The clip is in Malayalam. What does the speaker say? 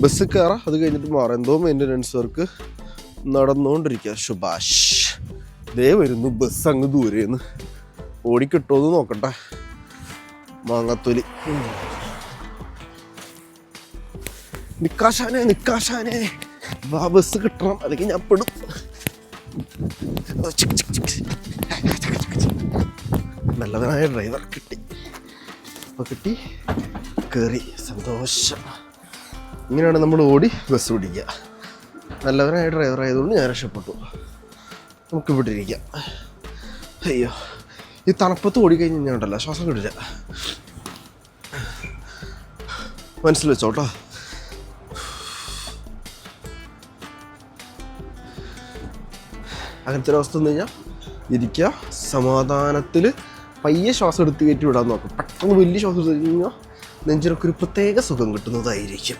ബസ് കയറാം. അത് കഴിഞ്ഞിട്ട് മാറാം. എന്തോ മെയിന്റനൻസ് വർക്ക് നടന്നുകൊണ്ടിരിക്കുക ശുഭാഷ്. ദേ വരുന്നു ബസ് അങ്ങ് ദൂരേന്ന്. ഓടിക്കിട്ടോ എന്ന് നോക്കട്ടെ. മാങ്ങത്തൊലി. നിക്കാശാനെ നിക്കാശാനെ. വാ ബസ് കിട്ടണം. അല്ലെങ്കിൽ ഞാൻ പെടും. നല്ലതായ ഡ്രൈവർ കിട്ടി. അപ്പോൾ കിട്ടി. കയറി സന്തോഷം. ഇങ്ങനെയാണ് നമ്മൾ ഓടി ബസ് പിടിക്കുക. നല്ലവനായ ഡ്രൈവർ ആയതുകൊണ്ട് ഞാൻ രക്ഷപ്പെട്ടു. നമുക്ക് ഇവിടെ ഇരിക്കാം. അയ്യോ ഈ തണുപ്പത്ത് ഓടിക്കഴിഞ്ഞ് ഞാൻ ഉണ്ടല്ലോ ശ്വാസം കിട്ടില്ല മനസ്സിൽ വെച്ചോട്ടോ അങ്ങനത്തെ ഒരു അവസ്ഥ വന്നു കഴിഞ്ഞാൽ ഇരിക്കുക സമാധാനത്തിൽ പയ്യെ ശ്വാസം എടുത്ത് കയറ്റി വിടാൻ നോക്കും പെട്ടെന്ന് വലിയ ശ്വാസം എടുത്ത് കഴിഞ്ഞാൽ നെഞ്ചിനൊക്കെ ഒരു പ്രത്യേക സുഖം കിട്ടുന്നതായിരിക്കും.